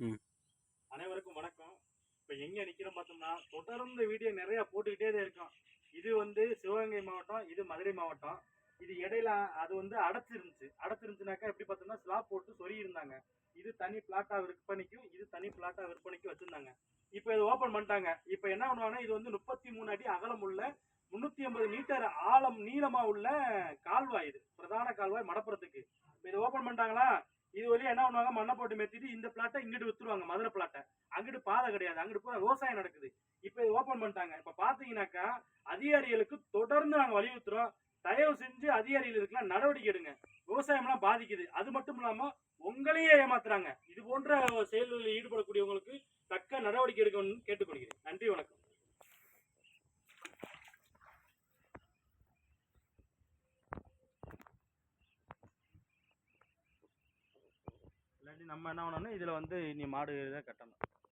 ம். அனைவருக்கும் வணக்கம். இப்போ எங்க நிக்கிறோம் பார்த்தோம்னா தொடர்ந்து வீடியோ நிறைய போட்டுக்கிட்டே தான் இருக்கோம். இது வந்து சிவகங்கை மாவட்டம் இது மதுரை மாவட்டம். இது இடையில அது வந்து அடைச்சிருந்துச்சு. அடைச்சிருந்துச்சுனாக்கா எப்படி பார்த்தோம்னா ஸ்லாப் போட்டு சொறி இருந்தாங்க இது தனி பிளாட்டா விற்பனைக்கும் இது தனி பிளாட்டா விற்பனைக்கும் வச்சிருந்தாங்க. இப்போ இது ஓபன் பண்ணிட்டாங்க. இப்போ என்ன பண்ணுவாங்கன்னா இது வந்து முப்பத்தி மூணு அடி அகலம் உள்ள முன்னூத்தி ஐம்பது மீட்டர் ஆழம் நீளமா உள்ள கால்வாய் இது. பிரதான கால்வாய் மடப்புறத்துக்கு. இப்போ இது ஓபன் பண்ணிட்டாங்களா? என்ன பண்ணுவாங்க? மண்ணை போட்டு மெத்திட்டு இந்த பிளாட்டை இங்கிட்டு வித்துருவாங்க. மதுரை பிளாட்டை அங்கிட்டு பாதை கிடையாது. அங்கிட்டு பூரா விவசாயம் நடக்குது. இப்போ இது ஓபன் பண்ணிட்டாங்க. இப்போ பாத்தீங்கன்னாக்கா அதிகாரிகளுக்கு தொடர்ந்து நாங்க வலியுறுத்துறோம் தயவு செஞ்சு அதிகாரிகளுக்கெல்லாம் நடவடிக்கை எடுங்க. விவசாயம்லாம் பாதிக்குது. அது மட்டும் இல்லாம உங்களையே ஏமாத்துறாங்க. இது போன்ற செயல்களில் ஈடுபடக்கூடியவங்களுக்கு தக்க நடவடிக்கை எடுக்கணும்னு கேட்டுக்கொள்ளுங்க நம்ம என்ன பண்ணணும் இதுல வந்து நீ மாடு இதை கட்டணும்.